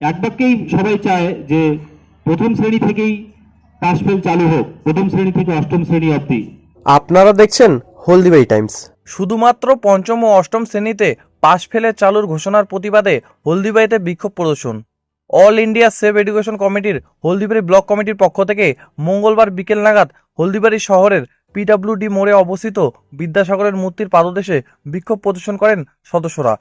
এক বাক্যেই সবাই চায় যে প্রথম শ্রেণি থেকেই পাশ ফেল চালু হোক প্রথম শ্রেণি থেকে অষ্টম শ্রেণি অবধি। আপনারা দেখছেন হলদিবাই টাইমস। শুধুমাত্র পঞ্চম ও অষ্টম শ্রেণীতে পাশ ফেলে চালুর ঘোষণার প্রতিবাদে হলদিবাড়িতে বিক্ষোভ প্রদর্শন। অল ইন্ডিয়া সেভ এডুকেশন কমিটির হলদিবাড়ি ব্লক কমিটির পক্ষ থেকে মঙ্গলবার বিকেল নাগাদ হলদিবাড়ি শহরের পিডাব্লিউডি মোড়ে অবস্থিত বিদ্যাসাগরের মূর্তির পাদদেশে বিক্ষোভ প্রদর্শন করেন সদস্যরা।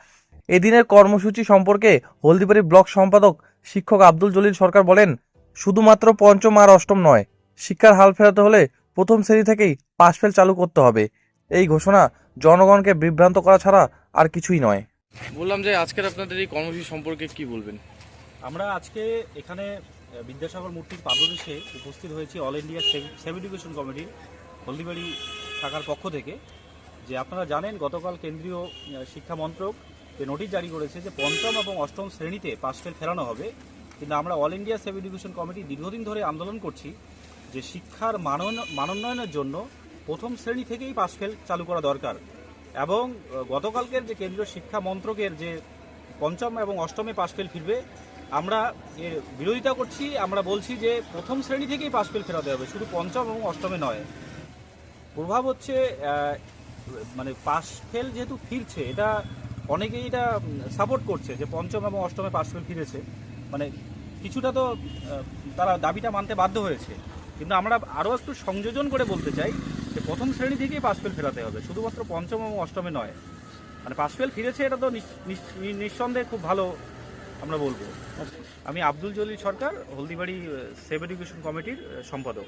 এদিনের কর্মসূচি সম্পর্কে হলদিবাড়ি ব্লক সম্পাদক শিক্ষক আব্দুল জলিল সরকার বলেন শুধুমাত্র পঞ্চম আর অষ্টম নয় শিক্ষার হাল ফেরাতে হলে প্রথম শ্রেণি থেকেই পাশ ফেল চালু করতে হবে। এই ঘোষণা জনগণকে বিভ্রান্ত করা ছাড়া আর কিছুই নয়। বললাম যে আজকের আপনাদের এই কর্মসূচি সম্পর্কে কি বলবেন? আমরা আজকে এখানে বিদ্যাসাগর মূর্তির পাদদেশে উপস্থিত হয়েছি অল ইন্ডিয়া সেভ এডুকেশন কমিটির হলদিবাড়ি শাখার পক্ষ থেকে। যে আপনারা জানেন গতকাল কেন্দ্রীয় শিক্ষা মন্ত্রক যে নোটিশ জারি করেছে যে পঞ্চম এবং অষ্টম শ্রেণীতে পাশফেল ফেরানো হবে। কিন্তু আমরা all India save education committee দীর্ঘদিন ধরে আন্দোলন করছি যে শিক্ষার মানন, মানোন্নয়নের জন্য প্রথম শ্রেণি থেকেই পাশফেল চালু করা দরকার। এবং গতকালকের যে কেন্দ্রীয় শিক্ষা মন্ত্রকের যে পঞ্চম এবং অষ্টমে পাশফেল ফিরবে, আমরা এর বিরোধিতা করছি, আমরা বলছি যে প্রথম শ্রেণি থেকেই পাশফেল ফেরাতে হবে, শুধু পঞ্চম এবং অষ্টমে নয়। প্রভাব হচ্ছে মানে পাশফেল যেহেতু ফিরছে, এটা অনেকেই এটা সাপোর্ট করছে যে পঞ্চম এবং অষ্টমে পাশফেল ফিরেছে। মানে কিছুটা তো তারা দাবিটা মানতে বাধ্য হয়েছে। কিন্তু আমরা আরও একটু সংযোজন করে বলতে চাই যে প্রথম শ্রেণি থেকেই পাশফেল ফেরাতে হবে, শুধুমাত্র পঞ্চম এবং অষ্টমে নয়। মানে পাশফেল ফিরেছে এটা তো নিস- নিস- নিঃসন্দেহে খুব ভালো আমরা বলব। আমি আব্দুল জলিল সরকার, হলদিবাড়ি সেভ এডুকেশন কমিটির সম্পাদক।